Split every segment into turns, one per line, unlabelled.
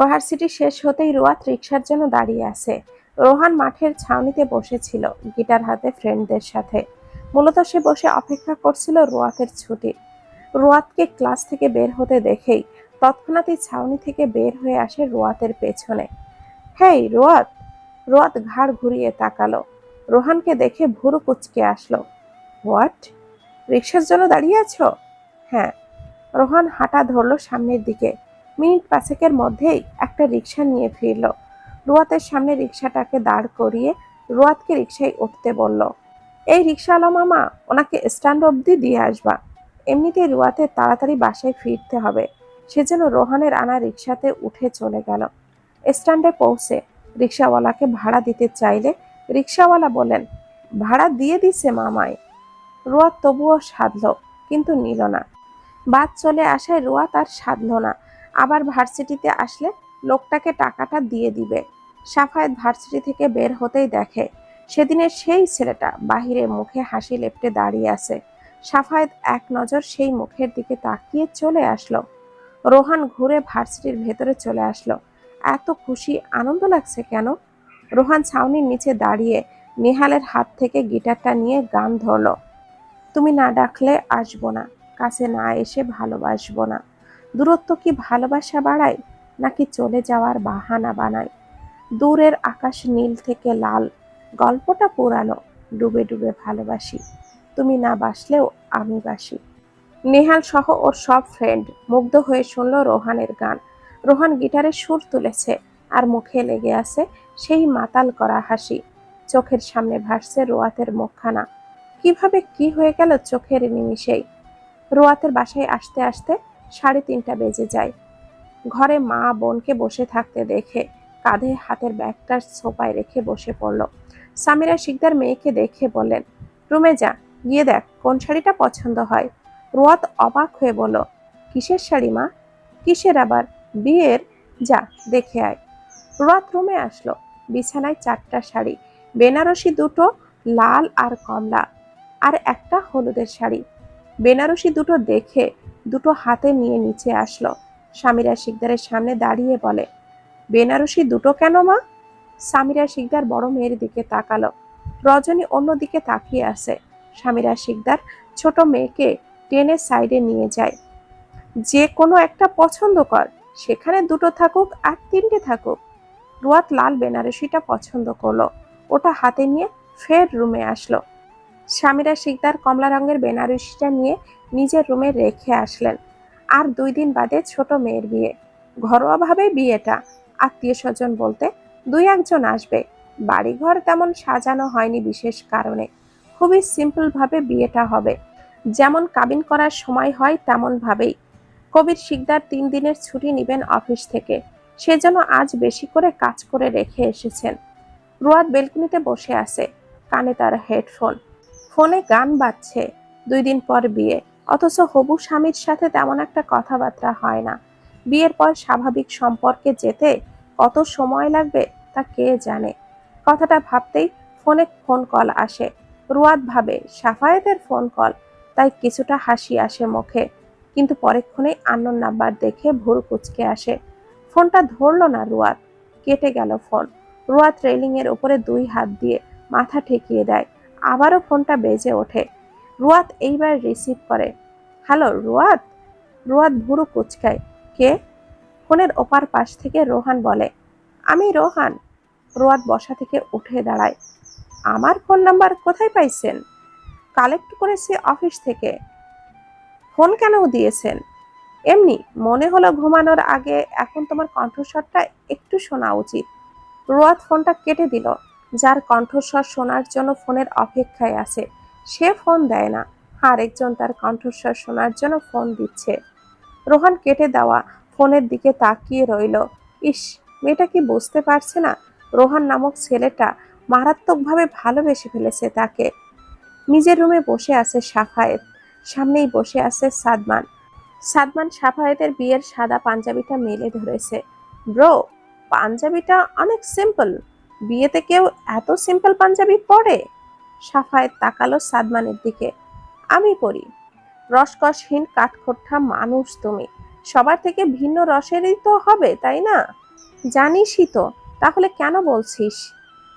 Varsity শেষ হতেই রোয়াত রিক্সার জন্য দাঁড়িয়ে আছে। রোহান মাঠের ছাউনিতে বসেছিল, গিটার হাতে ফ্রেন্ডদের সাথে। মূলত সে বসে অপেক্ষা করছিল রোয়াতের ছুটির রোয়াতকে ক্লাস থেকে বের হতে দেখেই তৎক্ষণাৎই ছাউনি থেকে বের হয়ে আসে রোয়াতের পেছনে। হেই, রোয়াত! রোয়াত ঘাড় ঘুরিয়ে তাকালো। রোহানকে দেখে ভুরু কুচকে আসলো। হোয়াট? রিক্সার জন্য দাঁড়িয়ে আছো? হ্যাঁ। রোহান হাঁটা ধরলো সামনের দিকে। মিনিট পাঁচেকের মধ্যেই একটা রিক্সা নিয়ে ফিরল। রোয়াতের সামনে রিক্সাটাকে দাঁড় করিয়ে রোয়াতকে রিক্সায় উঠতে বলল, এই রিক্সাওয়ালা মামা, ওনাকে স্ট্যান্ড অব্দি দিয়ে আসবা। এমনিতেই রোয়াতে তাড়াতাড়ি বাসায় ফিরতে হবে। সেজন্য রোহানের আনা রিক্সাতে উঠে চলে গেল। স্ট্যান্ডে পৌঁছে রিক্সাওয়ালাকে ভাড়া দিতে চাইলে রিক্সাওয়ালা বলেন ভাড়া দিয়ে দিছে মামায় রোয়াত তবুও সাধল, কিন্তু নিল না। বাদ চলে আসায় রোয়াত আর সাধল না। আবার ভার্সিটিতে আসলে লোকটাকে টাকাটা দিয়ে দিবে। সাফায়েত ভার্সিটি থেকে বের হতেই দেখে, সেদিনের সেই ছেলেটা বাহিরে মুখে হাসি লেপটে দাঁড়িয়ে আছে। সাফায়েত এক নজর সেই মুখের দিকে তাকিয়ে চলে আসলো। রোহান ঘুরে ভার্সিটির ভেতরে চলে আসলো। এত খুশি, আনন্দ লাগছে কেন? রোহান ছাউনির নিচে দাঁড়িয়ে নেহালের হাত থেকে গিটারটা নিয়ে গান ধরলো। তুমি না ডাকলে আসব না, কাছে না এসে ভালোবাসবো না। দূরত্ব কি ভালোবাসা বাড়ায়, নাকি চলে যাওয়ার বাহানা বানায়? দূরের আকাশ নীল থেকে লাল, গল্পটা পুরানো, ডুবে ডুবে ভালোবাসি। তুমি না বাসলেও আমি বাসি। নেহাল সহ ওর সব ফ্রেন্ড মুগ্ধ হয়ে শুনল রোহানের গান। রোহান গিটারে সুর তুলেছে আর মুখে লেগে আছে সেই মাতাল করা হাসি। চোখের সামনে ভাসছে রোয়াতের মুখখানা। কীভাবে কি হয়ে গেল চোখের নিমিষেই? রোয়াতের বাসায় আসতে আসতে সাড়ে তিনটা বেজে যায়। ঘরে মা বোনকে বসে থাকতে দেখে কাঁধে হাতের ব্যাগটা সোপায় রেখে বসে পড়ল। সামিরা শিকদার মেয়েকে দেখে বললেন, রুমে যা, গিয়ে দেখ, কোন শাড়িটা পছন্দ হয়? রোয়াত অবাক হয়ে বলল, কিসের শাড়ি মা? কিসের আবার? বিয়ের? যা, দেখে আয়। রোয়াত রুমে আসলো, বিছানায় চারটা শাড়ি, বেনারসি দুটো লাল আর কমলা, আর একটা হলুদের শাড়ি। বেনারসি দুটো দেখে দুটো হাতে নিয়ে নিচে আসলো। সামিরা শিকদারের সামনে দাঁড়িয়ে বলে, বেনারসি দুটো কেন মা? সামিরা শিকদার বড় মেয়ের দিকে তাকালো। রজনী অন্যদিকে তাকিয়ে আছে। সামিরা শিকদার ছোট মেয়েকে টেনে সাইডে নিয়ে যায়। যে কোনো একটা পছন্দ কর। সেখানে দুটো থাকুক আর তিনটে থাকুক। রুয়াত লাল বেনারসিটা পছন্দ করল। ওটা হাতে নিয়ে ফের রুমে আসলো। স্বামীরা শিকদার কমলা রঙের বেনারসিটা নিয়ে নিজের রুমে রেখে আসলেন। আর দুই দিন বাদে ছোট মেয়ের বিয়ে। ঘরোয়াভাবে বিয়েটা, আত্মীয় স্বজন বলতে দুই একজন আসবে। বাড়িঘর তেমন সাজানো হয়নি বিশেষ কারণে। খুবই সিম্পলভাবে বিয়েটা হবে। যেমন কাবিন করার সময় হয় তেমনভাবেই। কবির শিকদার তিন দিনের ছুটি নেবেন অফিস থেকে। সেজন্য আজ বেশি করে কাজ করে রেখে এসেছেন। রুয়াদ বেলকুনিতে বসে আছে, কানে তার হেডফোন। ফোনে গান বাজছে। দুই দিন পর বিয়ে। অথচ হবু স্বামীর সাথে তেমন একটা কথাবার্তা হয় না। বিয়ের পর স্বাভাবিক সম্পর্কে যেতে কত সময় লাগবে তা কে জানে? কথাটা ভাবতেই ফোনে ফোন কল আসে। রুয়াদ ভাবে, সাফায়েতের ফোন কল। তাই কিছুটা হাসি আসে মুখে। কিন্তু পরেক্ষণেই আন্নোর নাম্বার দেখে ভুল কুচকে আসে। ফোনটা ধরলো না রুয়াদ। কেটে গেল ফোন। রুয়াদ রেলিং এর উপরে দুই হাত দিয়ে মাথা ঠেকিয়ে দেয়। আবারও ফোনটা বেজে ওঠে। রুয়াত এইবার রিসিভ করে। হ্যালো, রুয়াত? রুয়াত ভুরু কুচকায়। কে? ফোনের ওপার পাশ থেকে রোহান বলে। আমি রোহান। রুয়াত বসা থেকে উঠে দাঁড়ায়। আমার ফোন নাম্বার কোথায় পাইছেন? কালেক্ট করেছি অফিস থেকে। ফোন কেন দিয়েছেন? এমনি, মনে হলো ঘুমানোর আগে এখন তোমার কণ্ঠস্বরটা একটু শোনা উচিত। রুয়াত ফোনটা কেটে দিল। যার কণ্ঠস্বর শোনার জন্য ফোনের অপেক্ষায় আছে। সে ফোন দেয় না। আরেকজন তার কণ্ঠস্বর শোনার জন্য ফোন দিচ্ছে। রোহান কেটে দেওয়া ফোনের দিকে তাকিয়ে রইল। ইস, মেয়েটা কি বুঝতে পারছে না? রোহান নামক ছেলেটা মারাত্মকভাবে ভালোবেসে ফেলেছে তাকে। নিজের রুমে বসে আছে সাফায়েত। সামনেই বসে আছে সাদমান। সাদমান সাফায়েতের বিয়ের সাদা পাঞ্জাবিটা মেলে ধরেছে। ব্রো, পাঞ্জাবিটা অনেক সিম্পল। বিয়েতে কেউ এত সিম্পল পাঞ্জাবি পরে? সাফায়েত তাকালো সাদমানের দিকে। আমি পড়ি রসকসহীন কাঠখোট্টা মানুষ তুমি। সবার থেকে ভিন্ন রসেরই তো হবে, তাই না? জানিসই তো, তাহলে কেন বলছিস?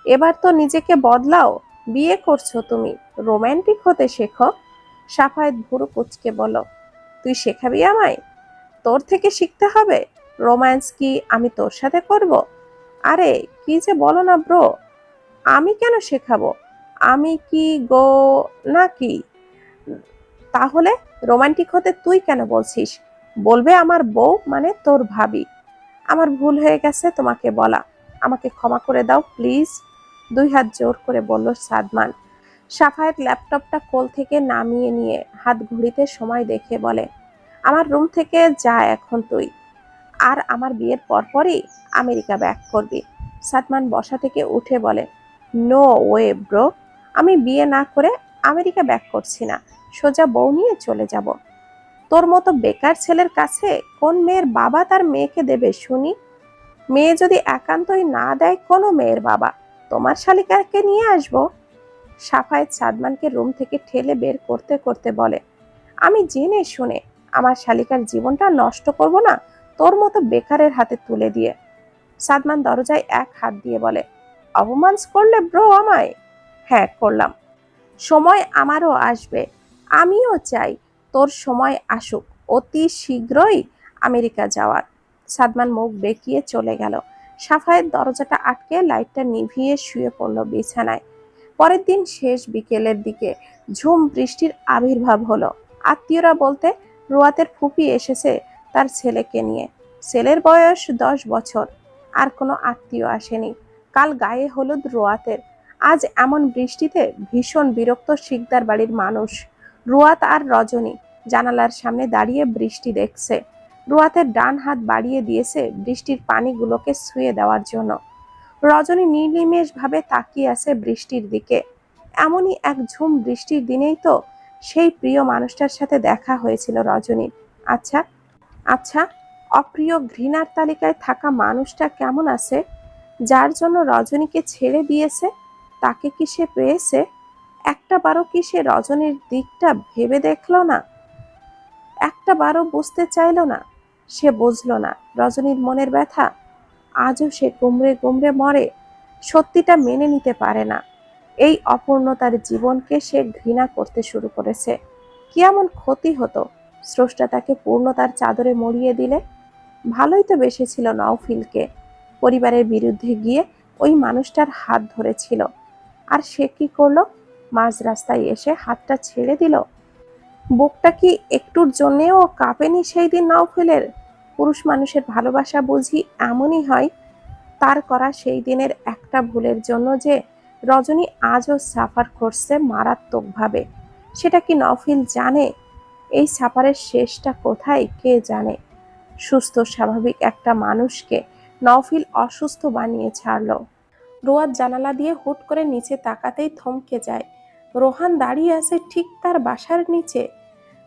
এবার তো নিজেকে বদলাও। বিয়ে করছ তুমি। রোমান্টিক হতে শেখো। সাফায়েত ভুরু কুচকে বলো তুই শেখাবি আমায়? তোর থেকে শিখতে হবে? রোম্যান্স কি আমি তোর সাথে করব? আরে, কি যে বলো না ব্রো? আমি কেন শেখাবো? আমি কি গো নাকি তাহলে রোমান্টিক হতে তুই কেন বলছিস? বলবে আমার বউ মানে তোর ভাবি। আমার ভুল হয়ে গেছে তোমাকে বলা। আমাকে ক্ষমা করে দাও, প্লিজ। দুই হাত জোর করে বলল সাদমান। সাফায়েত ল্যাপটপটা কোল থেকে নামিয়ে নিয়ে হাত ঘড়িতে সময় দেখে বলে, আমার রুম থেকে যা এখন তুই। আর আমার বিয়ের পরপরই আমেরিকা ব্যাক করবি। সাদমান বসা থেকে উঠে বলে, নো ওয়ে, ব্রো। আমি বিয়ে না করে আমেরিকা ব্যাক করছি না। সোজা বউ নিয়ে চলে যাব। তোর মতো বেকার ছেলের কাছে কোন মেয়ের বাবা তার মেয়েকে দেবে শুনি? মেয়ে যদি একান্তই না দেয় কোনো মেয়ের বাবা, তোমার শালিকাকে নিয়ে আসব? সাফায়েত সাদমানকে রুম থেকে ঠেলে বের করতে করতে বলে, আমি জেনে শুনে আমার শালিকার জীবনটা নষ্ট করব না? তোর মতো বেকারের হাতে তুলে দিয়ে। সাদমান দরজায় এক হাত দিয়ে বলে, অপমান করলে ব্রো আমায়? হ্যাঁ করলাম। সময় আমারও আসবে। আমিও চাই তোর সময় আসুক। অতি শীঘ্রই আমেরিকা যাওয়ার। সাদমান মুখ বেঁকিয়ে চলে গেল। সাফায়ের দরজাটা আটকে লাইটটা নিভিয়ে শুয়ে পড়ল বিছানায়। পরের দিন শেষ বিকেলের দিকে ঝুম বৃষ্টির আবির্ভাব হলো। আত্মীয়রা বলতে, রোয়াতের ফুপি এসেছে। তার ছেলেকে নিয়ে। ছেলের বয়স দশ বছর, আর কোনো আত্মীয় আসেনি। কাল গায়ে হলুদ রোয়াতের। আজ এমন বৃষ্টিতে ভীষণ বিরক্ত শিকদার বাড়ির মানুষ। রুয়াত আর রজনী জানালার সামনে দাঁড়িয়ে বৃষ্টি দেখছে। রুয়াতের ডান হাত বাড়িয়ে দিয়েছে বৃষ্টির পানিগুলোকে ছুঁয়ে দেওয়ার জন্য। রজনী নির্নিমেষ ভাবে তাকিয়ে আছে বৃষ্টির দিকে। এমনই এক ঝুম বৃষ্টির দিনেই তো সেই প্রিয় মানুষটার সাথে দেখা হয়েছিল রজনীর। আচ্ছা আচ্ছা অপ্রিয় ঘৃণার তালিকায় থাকা মানুষটা কেমন আছে? যার জন্য রজনীকে ছেড়ে দিয়েছে, তাকে কি সে পেয়েছে? একটা বারো কি সে রজনীর দিকটা ভেবে দেখল না? একটা বারো বুঝতে চাইলো না, সে বুঝলো না রজনীর মনের ব্যথা। আজও সে গুমড়ে গুমড়ে মরে, সত্যিটা মেনে নিতে পারে না। এই অপূর্ণতার জীবনকে সে ঘৃণা করতে শুরু করেছে। কি এমন ক্ষতি হতো? স্রষ্টা তাকে পূর্ণতার চাদরে মরিয়ে দিলে। ভালোই তো বেসেছিল নওফিলকে। পরিবারের বিরুদ্ধে গিয়ে ওই মানুষটার হাত ধরেছিল। আর সে কি করল? মাঝ রাস্তায় এসে হাতটা ছেড়ে দিল। বুকটা কি একটুর জন্যেও কাঁপেনি সেই দিন নওফিলের? পুরুষ মানুষের ভালোবাসা বুঝি এমনই হয়। তার করা সেই দিনের একটা ভুলের জন্য যে রজনী আজও সাফার করছে মারাত্মকভাবে। সেটা কি নফিল জানে? এই সাফারের শেষটা কোথায় কে জানে? সুস্থ, স্বাভাবিক একটা মানুষকে নফিল অসুস্থ বানিয়ে ছাড়লো। রোয়াদ জানালা দিয়ে হুট করে নিচে তাকাতেই থমকে যায়। রোহান দাঁড়িয়ে আছে ঠিক তার বাসার নিচে।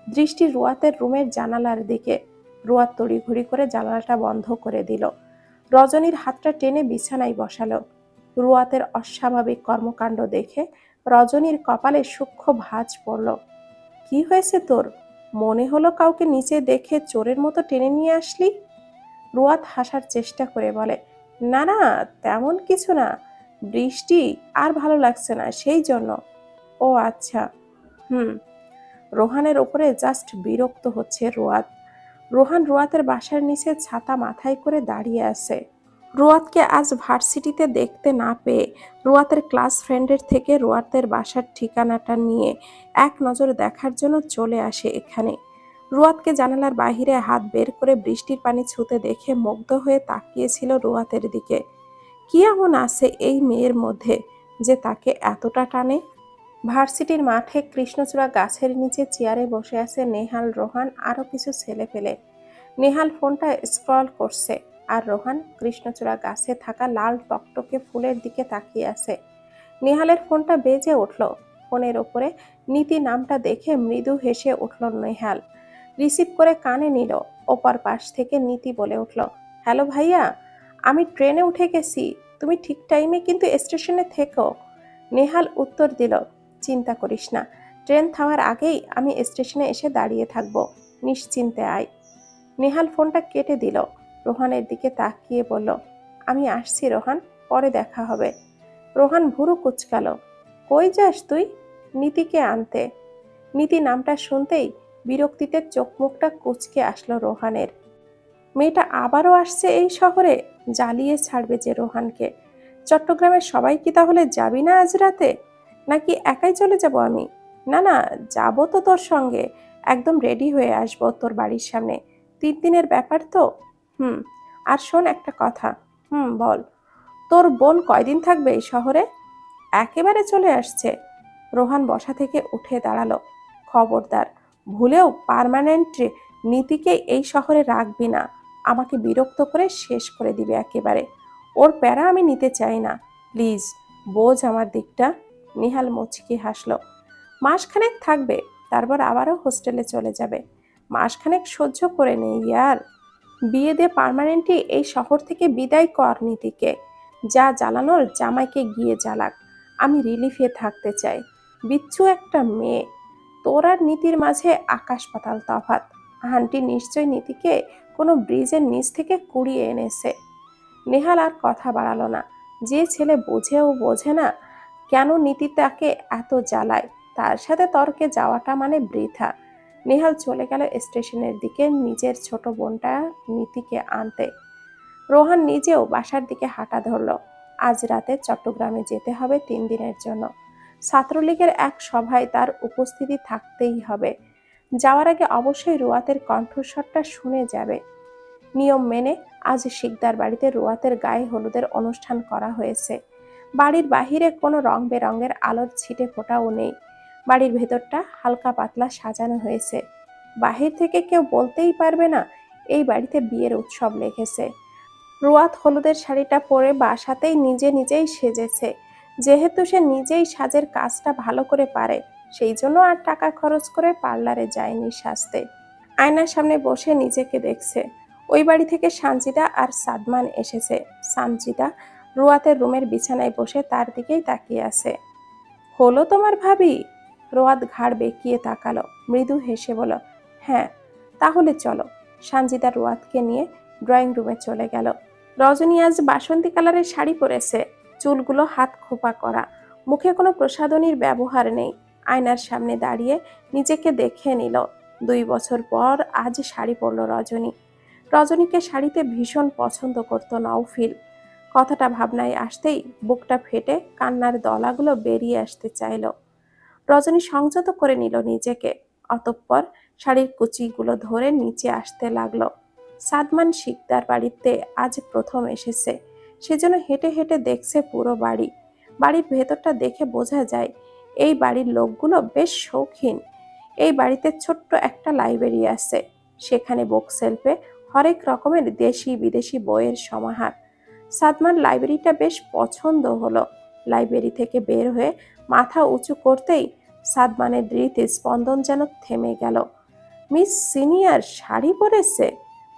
দৃষ্টি রোয়াতের রুমের জানালার দিকে। রোয়াত তড়িঘড়ি করে জানালাটা বন্ধ করে দিল। রজনীর হাতটা টেনে বিছানায় বসালো। রুয়াতের অস্বাভাবিক কর্মকাণ্ড দেখে রজনীর কপালে সূক্ষ্ম ভাঁজ পড়ল। কি হয়েছে তোর? মনে হলো কাউকে নিচে দেখে চোরের মতো টেনে নিয়ে আসলি? রুয়াত হাসার চেষ্টা করে বলে, না না, তেমন কিছু না। বৃষ্টি আর ভালো লাগছে না, সেই জন্য। ও আচ্ছা। হুম। রোহানের ওপরে জাস্ট বিরক্ত হচ্ছে রোয়াত। রোহান রোয়াতের বাসার নিচে ছাতা মাথায় করে দাঁড়িয়ে আছে। রোয়াতকে আজ ভার্সিটিতে দেখতে না পেয়ে রোয়াতের ক্লাস ফ্রেন্ডের থেকে রোয়াতের বাসার ঠিকানাটা নিয়ে এক নজর দেখার জন্য চলে আসে এখানে। রোয়াতকে জানালার বাহিরে হাত বের করে বৃষ্টির পানি ছুতে দেখে মুগ্ধ হয়ে তাকিয়েছিল রোয়াতের দিকে। কি এমন আছে এই মেয়ের মধ্যে যে তাকে এতটা টানে? ভার্সিটির মাঠে কৃষ্ণচূড়া গাছের নিচে চেয়ারে বসে আছে নেহাল রোহান, আরও কিছু ছেলে ফেলে নেহাল ফোনটা স্ক্রল করছে। আর রোহান কৃষ্ণচূড়া গাছে থাকা লাল টকটকে ফুলের দিকে তাকিয়ে আছে। নেহালের ফোনটা বেজে উঠল। ফোনের ওপরে নীতি নামটা দেখে মৃদু হেসে উঠল নেহাল। রিসিভ করে কানে নিল। ওপর পাশ থেকে নীতি বলে উঠল, হ্যালো ভাইয়া, আমি ট্রেনে উঠে গেছি। তুমি ঠিক টাইমে কিন্তু স্টেশনে থেকো। নেহাল উত্তর দিল, চিন্তা করিস না, ট্রেন থামার আগেই আমি স্টেশনে এসে দাঁড়িয়ে থাকব। নিশ্চিন্তে আয়। নেহাল ফোনটা কেটে দিল। রোহানের দিকে তাকিয়ে বলল, আমি আসছি রোহান, পরে দেখা হবে। রোহান ভুরু কুচকালো, কই যাস তুই? নীতিকে আনতে। নীতি নামটা শুনতেই বিরক্তিতে চোখ মুখটা কুচকে আসলো রোহানের। মেয়েটা আবারও আসছে এই শহরে? জ্বালিয়ে ছাড়বে যে রোহানকে। চট্টগ্রামের সবাই কি তাহলে যাবি না আজ রাতে? নাকি একাই চলে যাব আমি? না না, যাব তো তোর সঙ্গে। একদম রেডি হয়ে আসব তোর বাড়ির সামনে। তিন দিনের ব্যাপার তো। হুম, আর শোন একটা কথা। হুম, বল। তোর বোন কয়দিন থাকবে এই শহরে? একেবারে চলে আসছে। রোহান বসা থেকে উঠে দাঁড়াল। খবরদার, ভুলেও পার্মানেন্ট নীতিকে এই শহরে রাখবি না। আমাকে বিরক্ত করে শেষ করে দিবে একেবারে। ওর প্যারা আমি নিতে চাই না। প্লিজ, বোঝ আমার দিকটা। নিহাল মুচকি হাসলো। মাসখানেক থাকবে, তারপর আবারও হোস্টেলে চলে যাবে। মাসখানেক সহ্য করে নেই ইয়ার। বিয়ে দিয়ে পার্মানেন্টলি এই শহর থেকে বিদায় কর নীতিকে। যা জ্বালানোর জামাইকে গিয়ে জ্বালাক আমি রিলিফে থাকতে চাই। বিচ্ছু একটা মেয়ে। তোর আর নীতির মাঝে আকাশ পাতাল তফাত আন্টি নিশ্চয় নীতিকে কোনো ব্রিজের নিচ থেকে কুড়িয়ে এনেছে। নেহাল আর কথা বাড়ালো না। যে ছেলে বোঝেও বোঝে না কেন নীতি তাকে এত জ্বালায়। তার সাথে তর্কে যাওয়াটা মানে বৃথা। নেহাল চলে গেল স্টেশনের দিকে নিজের ছোট বোনটা নীতিকে আনতে। রোহান নিজেও বাসার দিকে হাঁটা ধরল। আজ রাতে চট্টগ্রামে যেতে হবে তিন দিনের জন্য। ছাত্রলীগের এক সভায় তার উপস্থিতি থাকতেই হবে। যাওয়ার আগে অবশ্যই রুয়াতের কণ্ঠস্বরটা শুনে যাবে। নিয়ম মেনে আজ শিকদার বাড়িতে রুয়াতের গায়ে হলুদের অনুষ্ঠান করা হয়েছে। বাড়ির বাহিরে কোনো রং বেরঙের আলোর ছিটে ফোটাও নেই। বাড়ির ভেতরটা হালকা পাতলা সাজানো হয়েছে। বাহির থেকে কেউ বলতেই পারবে না, এই বাড়িতে বিয়ের উৎসব লেগেছে। রুয়াত হলুদের শাড়িটা পরে বাসাতেই নিজে নিজেই সেজেছে। যেহেতু সে নিজেই সাজের কাজটা ভালো করে পারে, সেই জন্য আর টাকা খরচ করে পার্লারে যায়নি সাজতে। আয়নার সামনে বসে নিজেকে দেখছে। ওই বাড়ি থেকে সানজিদা আর সাদমান এসেছে। সানজিদা রুয়াতের রুমের বিছানায় বসে তার দিকেই তাকিয়ে আছে। হলো তোমার ভাবি? রোয়াত ঘাড় বেঁকিয়ে তাকালো। মৃদু হেসে বলল হ্যাঁ তাহলে চলো। সানজিদা রোয়াদকে নিয়ে ড্রয়িং রুমে চলে গেল। রজনী আজ বাসন্তী কালারের শাড়ি পরেছে। চুলগুলো হাত খোপা করা। মুখে কোনো প্রসাধনীর ব্যবহার নেই। আয়নার সামনে দাঁড়িয়ে নিজেকে দেখে নিল। দুই বছর পর আজ শাড়ি পরল রজনী। রজনীকে শাড়িতে ভীষণ পছন্দ করত নওফিল। কথাটা ভাবনায় আসতেই বুকটা ফেটে কান্নার দলাগুলো বেরিয়ে আসতে চাইল। রজনী সংযত করে নিল নিজেকে। অতঃপর শাড়ির কুচিগুলো ধরে নিচে আসতে লাগল। সাদমান শিকদার বাড়িতে আজ প্রথম এসেছে। সেজন্য হেঁটে হেঁটে দেখছে পুরো বাড়ি। বাড়ির ভেতরটা দেখে বোঝা যায়, এই বাড়ির লোকগুলো বেশ শৌখিন। এই বাড়িতে ছোট্ট একটা লাইব্রেরি আছে। সেখানে বুক সেলফে হরেক রকমের দেশি বিদেশি বইয়ের সমাহার। সাদমান লাইব্রেরিটা বেশ পছন্দ হলো। লাইব্রেরি থেকে বের হয়ে মাথা উঁচু করতেই সাদমানের হৃদ স্পন্দন যেন থেমে গেল। মিস সিনিয়র শাড়ি পরেছে?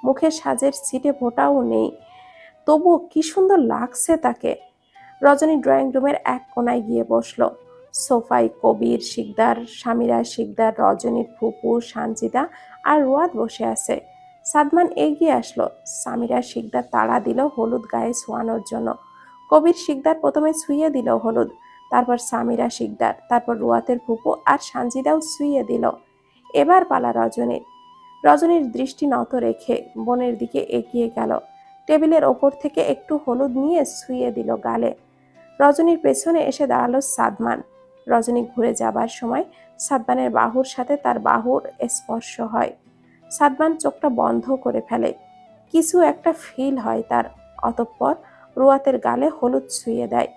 মুখে সাজের ছিটে ফোটাও নেই। তবুও কি সুন্দর লাগছে তাকে। রজনী ড্রয়িং রুমের এক কোনায় গিয়ে বসল। সোফায় কবির শিকদার, স্বামীরা শিকদার, রজনীর ফুপু, সানজিদা আর রোয়াদ বসে আছে। সাদমান এগিয়ে আসলো। সামিরা শিকদার তাড়া দিল হলুদ গায়ে শোয়ানোর জন্য। কবির শিকদার প্রথমে ছুঁয়ে দিল হলুদ। তারপর সামিরা শিকদার, তারপর রুয়াতের ফুপু আর সানজিদাও ছুঁয়ে দিল। এবার পালা রজনীর। রজনীর দৃষ্টি নত রেখে বোনের দিকে এগিয়ে গেল। টেবিলের ওপর থেকে একটু হলুদ নিয়ে ছুঁয়ে দিল গালে। রজনীর পেছনে এসে দাঁড়াল সাদমান। রজনী ঘুরে যাবার সময় সাদমানের বাহুর সাথে তার বাহুর স্পর্শ হয়। সাদমান চোখটা বন্ধ করে ফেলে। কিছু একটা ফিল হয় তার। অতঃপর রুয়াতের গালে হলুদ ছুঁয়ে দেয়।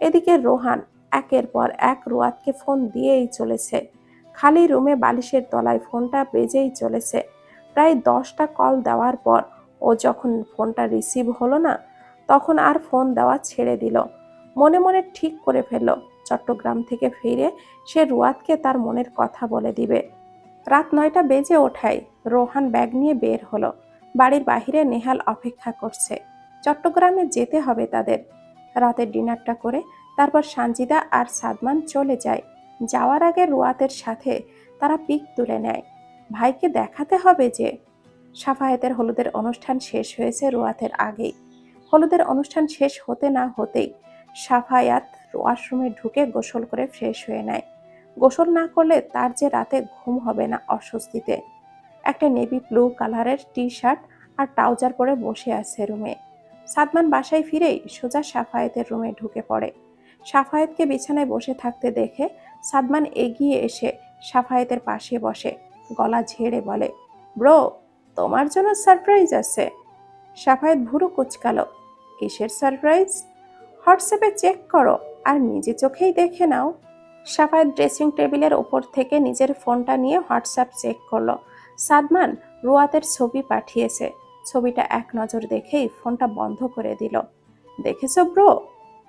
এদিকে রোহান একের পর এক রুয়াতকে ফোন দিয়েই চলেছে। খালি রুমে বালিশের তলায় ফোনটা বেজেই চলেছে। প্রায় দশটা কল দেওয়ার পর ও যখন ফোনটা রিসিভ হলো না, তখন আর ফোন দেওয়া ছেড়ে দিল। মনে মনে ঠিক করে ফেলল, চট্টগ্রাম থেকে ফিরে সে রুয়াতকে তার মনের কথা বলে দিবে। রাত নয়টা বেজে ওঠায় রোহান ব্যাগ নিয়ে বের হলো। বাড়ির বাহিরে নেহাল অপেক্ষা করছে। চট্টগ্রামে যেতে হবে তাদের। রাতের ডিনারটা করে তারপর সানজিদা আর সাদমান চলে যায়। যাওয়ার আগে রুয়াতের সাথে তারা পিক তুলে নেয়। ভাইকে দেখাতে হবে যে সাফায়েতের হলুদের অনুষ্ঠান শেষ হয়েছে রুয়াতের আগেই। হলুদের অনুষ্ঠান শেষ হতে না হতেই সাফায়াত ওয়াশরুমে ঢুকে গোসল করে ফ্রেশ হয়ে নেয়। গোসল না করলে তার যে রাতে ঘুম হবে না অস্বস্তিতে। একটা নেভি ব্লু কালারের টি শার্ট আর ট্রাউজার পরে বসে আছে রুমে। সাদমান বাসায় ফিরেই সোজা সাফায়েতের রুমে ঢুকে পড়ে। সাফায়েতকে বিছানায় বসে থাকতে দেখে সাদমান এগিয়ে এসে সাফায়েতের পাশে বসে, গলা ঝেড়ে বলে, ব্রো, তোমার জন্য সারপ্রাইজ আছে। সাফায়েত ভুরু কুচকালো, কিসের সারপ্রাইজ? হোয়াটসঅ্যাপে চেক করো আর নিজে চোখেই দেখে নাও। সাফায়েত ড্রেসিং টেবিলের ওপর থেকে নিজের ফোনটা নিয়ে হোয়াটসঅ্যাপ চেক করল। সাদমান রুয়াতের ছবি পাঠিয়েছে। ছবিটা এক নজর দেখেই ফোনটা বন্ধ করে দিল। দেখেছ ব্রো?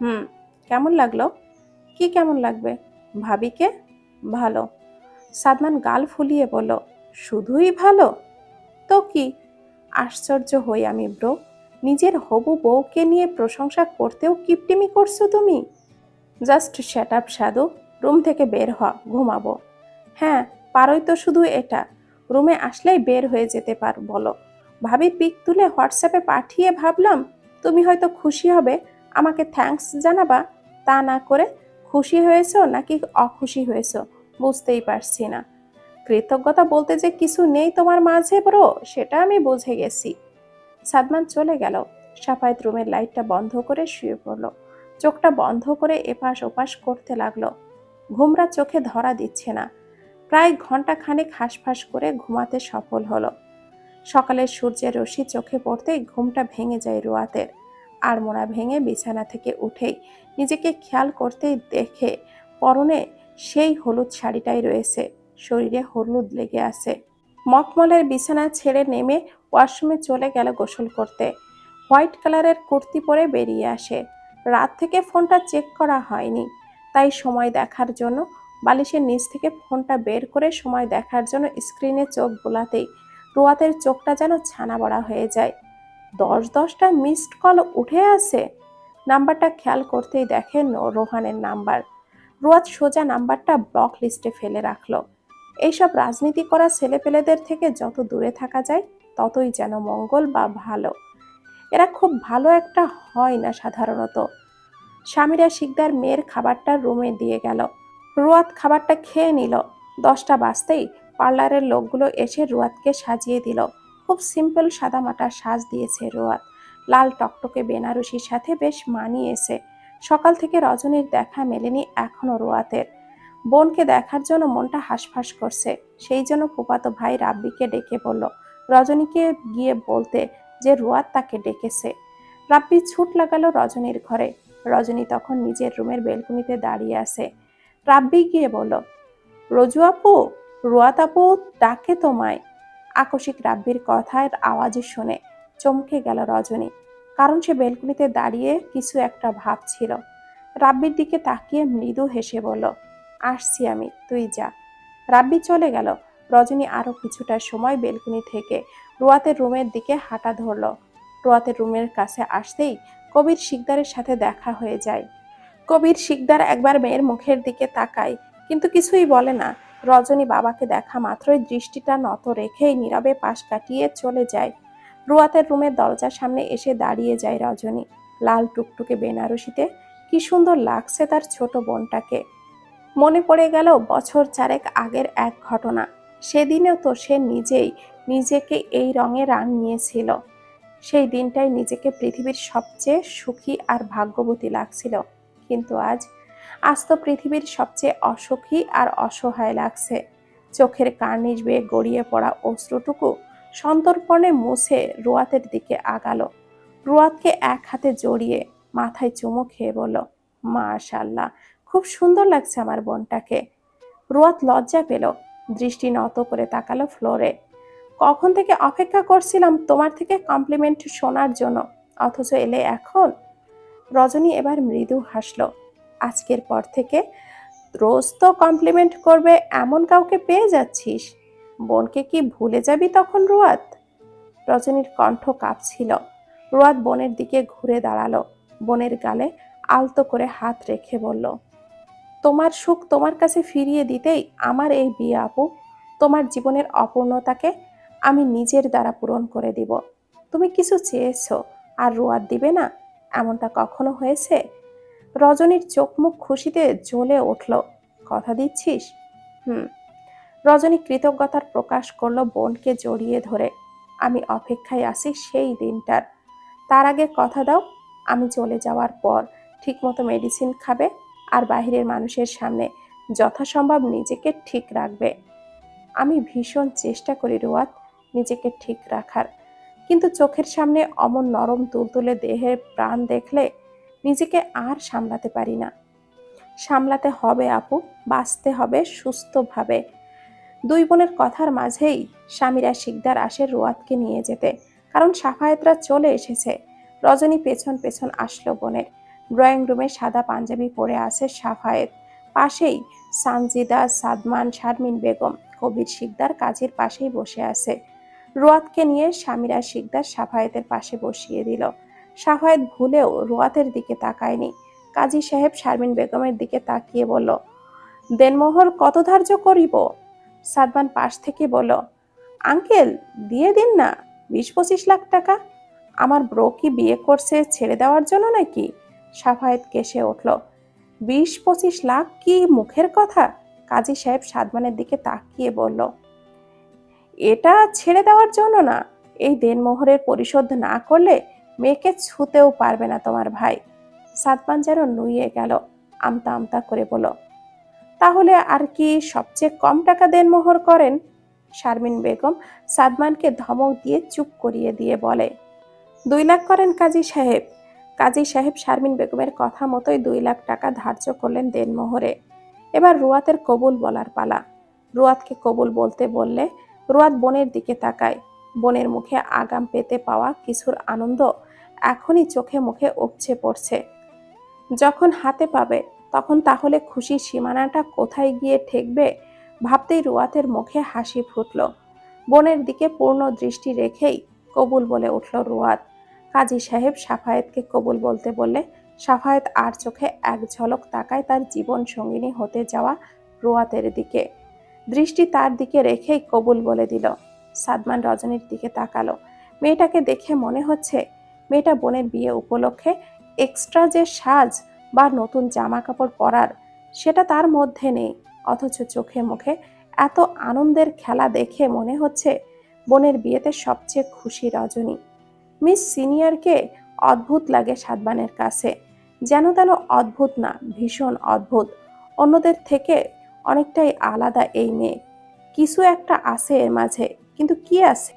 হুম। কেমন লাগল? কি কেমন লাগবে? ভাবিকে? ভালো। সাদমান গাল ফুলিয়ে বলল, শুধুই ভালো? তো কি? আশ্চর্য হই আমি ব্রো। নিজের হবু বউকে নিয়ে প্রশংসা করতেও কিপটিমি করছ তুমি? জাস্ট শ্যাট আপ সাধু। রুম থেকে বের হ, ঘুমাবো। হ্যাঁ পারোই তো শুধু এটা। রুমে আসলেই বের হয়ে যেতে পার, বলো। ভাবি পিক তুলে হোয়াটসঅ্যাপে পাঠিয়ে ভাবলাম, তুমি হয়তো খুশি হবে, আমাকে থ্যাঙ্কস জানাবা? তা না করে, খুশি হয়েছো নাকি অখুশি হয়েছো? বুঝতেই পারছি না। কৃতজ্ঞতা বলতে যে কিছু নেই তোমার মাঝে ব্রো, সেটা আমি বুঝে গেছি। সাদমান চলে গেল। সাফায়েত রুমের লাইটটা বন্ধ করে শুয়ে পড়ল। চোখটা বন্ধ করে এপাশ ওপাশ করতে লাগল। ঘুমরা চোখে ধরা দিচ্ছে না। প্রায় ঘণ্টা খানেক হাঁসফাঁস করে ঘুমাতে সফল হলো। সকালের সূর্যের রশি চোখে পড়তেই ঘুমটা ভেঙে যায় রুয়াতের। আর মোড়া ভেঙে বিছানা থেকে উঠেই নিজেকে খেয়াল করতেই দেখে পরনে সেই হলুদ শাড়িটাই রয়েছে। শরীরে হলুদ লেগে আছে। মকমলের বিছানা ছেড়ে নেমে ওয়াশরুমে চলে গেল গোসল করতে। হোয়াইট কালারের কুর্তি পরে বেরিয়ে আসে। রাত থেকে ফোনটা চেক করা হয়নি। তাই সময় দেখার জন্য বালিশের নিচ থেকে ফোনটা বের করে সময় দেখার জন্য স্ক্রিনে চোখ বোলাতেই রুয়াতের চোখটা যেন ছানা বড়া হয়ে যায়। দশ দশটা মিসড কল উঠে আসে। নাম্বারটা খেয়াল করতেই দেখেন রোহানের নাম্বার। রুয়াত সোজা নাম্বারটা ব্লক লিস্টে ফেলে রাখল। এইসব রাজনীতি করা ছেলেপেলেদের থেকে যত দূরে থাকা যায়, ততই যেন মঙ্গল বা ভালো। এরা খুব ভালো একটা হয় না সাধারণত। স্বামীরা শিকদার মেয়ের খাবারটা রুমে দিয়ে গেল। রুয়াত খাবারটা খেয়ে নিল। দশটা বাজতেই পার্লারের লোকগুলো এসে রুয়াতকে সাজিয়ে দিল। খুব সিম্পল সাদামাটা সাজ দিয়েছে রুয়াত। লাল টকটকে বেনারসির সাথে বেশ মানিয়েছে। সকাল থেকে রজনীর দেখা মেলেনি এখনও রুয়াতের। বোনকে দেখার জন্য মনটা হাঁসফাঁস করছে। সেই জন্য ফুপাতো ভাই রাব্বিকে ডেকে বলল, রজনীকে গিয়ে বলতে যে রুয়াত তাকে ডেকেছে। রাব্বি ছুট লাগালো রজনীর ঘরে। রজনী তখন নিজের রুমের বেলকুনিতে দাঁড়িয়ে আছে। রাব্বি গিয়ে বলল, রজু আপু রুয়াত ডাকে তোমায়। আকস্মিক রাব্বির কথার আওয়াজে শুনে চমকে গেল রজনী, কারণ সে বেলকুনিতে দাঁড়িয়ে কিছু একটা ভাবছিল। রাব্বির দিকে তাকিয়ে মৃদু হেসে বলল, আসছি আমি, তুই যা। রাব্বি চলে গেল। রজনী আরও কিছুটা সময় বেলকুনি থেকে রুয়াতের রুমের দিকে হাঁটা ধরল। রুয়াতের রুমের কাছে আসতেই কবির শিকদারের সাথে দেখা হয়ে যায়। কবির শিকদার একবার মেয়ের মুখের দিকে তাকায়, কিন্তু কিছুই বলে না। রজনী বাবাকে দেখা মাত্রই দৃষ্টিটা নত রেখেই নীরবে পাশ কাটিয়ে চলে যায়। রুয়াতের রুমের দরজার সামনে এসে দাঁড়িয়ে যায় রজনী। লাল টুকটুকে বেনারসিতে, কি সুন্দর লাগছে তার ছোট বোনটাকে। মনে পড়ে গেল বছর চারেক আগের এক ঘটনা। সেদিনেও তো সে নিজেই নিজেকে এই রঙে রাঙিয়েছিল সেই দিনটাই নিজেকে পৃথিবীর সবচেয়ে সুখী আর ভাগ্যবতী লাগছিল। কিন্তু আজ আজ তো পৃথিবীর সবচেয়ে অসুখী আর অসহায় লাগছে। চোখের কার্নিশ বেয়ে গড়িয়ে পড়া অশ্রুটুকু সন্তর্পণে মুছে রুয়াতের দিকে আগালো। রুয়াতকে এক হাতে জড়িয়ে মাথায় চুমু খেয়ে বলল, মাশাল্লাহ, খুব সুন্দর লাগছে আমার বোনটাকে। রুয়াত লজ্জা পেল, দৃষ্টি নত করে তাকালো ফ্লোরে। কখন থেকে অপেক্ষা করছিলাম তোমার থেকে কমপ্লিমেন্ট শোনার জন্য, অথচ এলে এখন? রজনী এবার মৃদু হাসলো। আজকের পর থেকে রোজ তো কমপ্লিমেন্ট করবে, এমন কাউকে পেয়ে যাচ্ছিস। বোনকে কি ভুলে যাবি তখন রুয়াত? রজনীর কণ্ঠ কাঁপছিল। রুয়াত বোনের দিকে ঘুরে দাঁড়াল। বোনের গালে আলতো করে হাত রেখে বলল, তোমার সুখ তোমার কাছে ফিরিয়ে দিতেই আমার এই বিয়ে আপু, তোমার জীবনের অপূর্ণতাকে আমি নিজের দ্বারা পূরণ করে দিব। তুমি কিছু চেয়েছ আর রুয়াদ দিবে না? এমনটা কখনো হয়েছে? রজনীর চোখ মুখ খুশিতে জ্বলে উঠল। কথা দিচ্ছিস? হুম। রজনী কৃতজ্ঞতার প্রকাশ করল বোনকে জড়িয়ে ধরে। আমি অপেক্ষায় আছি সেই দিনটার। তার আগে কথা দাও, আমি চলে যাওয়ার পর। ঠিকমতো মেডিসিন খাবে আর বাইরের মানুষের সামনে যথাসম্ভব নিজেকে ঠিক রাখবে। আমি ভীষণ চেষ্টা করি রুয়াত নিজেকে ঠিক রাখার। কিন্তু চোখের সামনে অমন নরম তুলতুলে দেহের প্রাণ দেখলে নিজেকে আর সামলাতে পারি না। সামলাতে হবে আপু, বাঁচতে হবে সুস্থভাবে। দুই বোনের কথার মাঝেই স্বামীরা শিকদার আসে রুয়াতকে নিয়ে যেতে। কারণ সাফায়েতরা চলে এসেছে। রজনী পেছন পেছন আসলো বোনের। ড্রয়িং রুমে সাদা পাঞ্জাবি পরে আছে সাফায়েত। পাশেই সানজিদা, সাদমান, শারমিন বেগম, কবির শিকদার কাজের পাশেই বসে আছে। রোয়াতকে নিয়ে স্বামীরা শিকদার সাফায়েতের পাশে বসিয়ে দিল। সাফায়েত ভুলেও রোয়াতের দিকে তাকায়নি। কাজী সাহেব শারমিন বেগমের দিকে তাকিয়ে বলল, দেনমোহর, কত ধার্য করিব? সাদমান পাশ থেকে বলল, আঙ্কেল, দিয়ে দিন না বিশ পঁচিশ লাখ টাকা। আমার ব্রো কি বিয়ে করছে, ছেড়ে দেওয়ার জন্য নাকি? সাফায়েত কেসে উঠল বিশ পঁচিশ লাখ কি মুখের কথা? কাজী সাহেব সাদমানের দিকে তাকিয়ে বলল, এটা ছেড়ে দেওয়ার জন্য না। এই দেনমোহরের পরিশোধ না করলে মেয়েকে ছুতেও পারবে না তোমার ভাই। সাদমান যেন নুইয়ে গেল, আমতা আমতা করে বলো তাহলে আর কি সবচেয়ে কম টাকা দেনমোহর করেন? শারমিন বেগম সাদমানকে ধমক দিয়ে চুপ করিয়ে দিয়ে বলে, দুই লাখ করেন কাজী সাহেব। কাজী সাহেব শারমিন বেগমের কথা মতোই দুই লাখ টাকা ধার্য করলেন দেনমোহরে। এবার রুয়াতের কবুল বলার পালা। রুয়াতকে কবুল বলতে বললে রুয়াত বোনের দিকে তাকায়। বোনের মুখে আগাম পেতে পাওয়া কিছুর আনন্দ এখনই চোখে মুখে উপচে পড়ছে। যখন হাতে পাবে, তখন তাহলে খুশির সীমানাটা কোথায় গিয়ে ঠেকবে ভাবতেই রুয়াতের মুখে হাসি ফুটল। বোনের দিকে পূর্ণ দৃষ্টি রেখেই কবুল বলে উঠল রুয়াত। কাজী সাহেব সাফায়েতকে কবুল বলতে বললে সাফায়েত আর চোখে এক ঝলক তাকায় তার জীবন সঙ্গিনী হতে যাওয়া রুয়াতের দিকে। দৃষ্টি তার দিকে রেখেই কবুল বলে দিল। সাদমান রজনীর দিকে তাকালো। মেয়েটাকে দেখে মনে হচ্ছে মেয়েটা বোনের বিয়ে উপলক্ষে এক্সট্রা যে সাজ বা নতুন জামা কাপড় পরার, সেটা তার মধ্যে নেই। অথচ চোখে মুখে এত আনন্দের খেলা দেখে মনে হচ্ছে বোনের বিয়েতে সবচেয়ে খুশি রজনী। মিস সিনিয়রকে অদ্ভুত লাগে সাদবানের কাছে, যেন তেন অদ্ভুত না, ভীষণ অদ্ভুত। অন্যদের থেকে অনেকটাই আলাদা এই মেয়ে। কিছু একটা আছে এর মাঝে, কিন্তু কি আছে?